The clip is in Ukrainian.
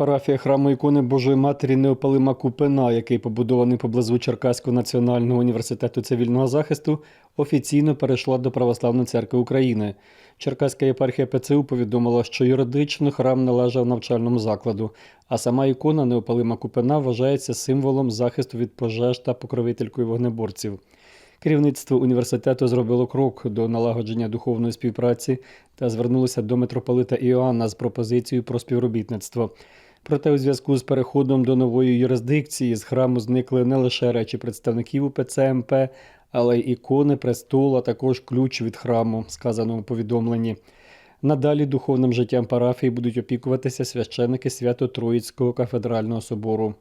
Парафія храму ікони Божої Матері Неопалима Купина, який побудований поблизу Черкаського національного університету цивільного захисту, офіційно перейшла до Православної церкви України. Черкаська єпархія ПЦУ повідомила, що юридично храм належав навчальному закладу, а сама ікона Неопалима Купина вважається символом захисту від пожеж та покровителькою вогнеборців. Керівництво університету зробило крок до налагодження духовної співпраці та звернулося до митрополита Іоанна з пропозицією про співробітництво. Проте у зв'язку з переходом до нової юрисдикції з храму зникли не лише речі представників УПЦ МП, але й ікони, престол, а також ключ від храму, сказано у повідомленні. Надалі духовним життям парафії будуть опікуватися священики Свято-Троїцького кафедрального собору.